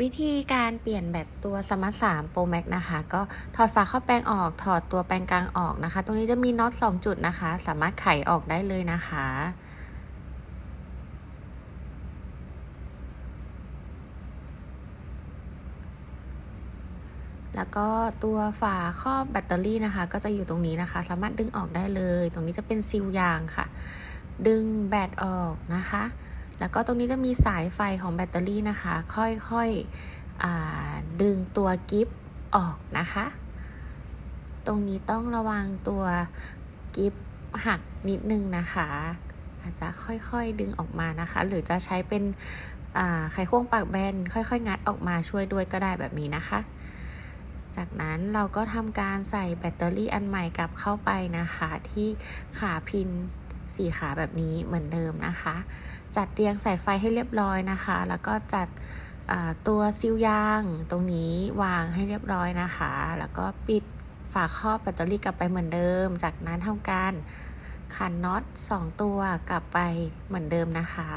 วิธีการเปลี่ยนแบตตัวสมาร์ท3 Pro Max นะคะ ก็ถอดฝาครอบแปลงออกถอดตัวแปลงกลางออกนะคะ ตรงนี้จะมีน็อต2จุดนะคะ สามารถไขออกได้เลยนะคะ แล้วก็ตัวฝาครอบแบตเตอรี่นะคะ ก็จะอยู่ตรงนี้นะคะ สามารถดึงออกได้เลย ตรงนี้จะเป็นซีลยางค่ะ ดึงแบตออกนะคะ แล้วก็ตรงนี้จะมีสายไฟของแบตเตอรี่นะคะ ค่อยๆดึงตัวกิฟออกนะคะ ตรงนี้ต้องระวังตัวกิฟหักนิดนึงนะคะ อาจจะค่อยๆดึงออกมานะคะ หรือจะใช้เป็นไขควงปากแบนค่อยๆ งัดออกมาช่วยด้วยก็ได้แบบนี้นะคะ จากนั้นเราก็ทำการใส่แบตเตอรี่อันใหม่กลับเข้าไปนะคะที่ขาพิน สี่ขาแบบนี้เหมือนเดิมนะคะ จัดเรียงสายไฟให้เรียบร้อยนะคะ แล้วก็จัดตัวซิลยางตรงนี้วางให้เรียบร้อยนะคะ แล้วก็ปิดฝาครอบแบตเตอรี่กลับไปเหมือนเดิม จากนั้นทำการขันน็อต2ตัวกลับไปเหมือนเดิมนะคะ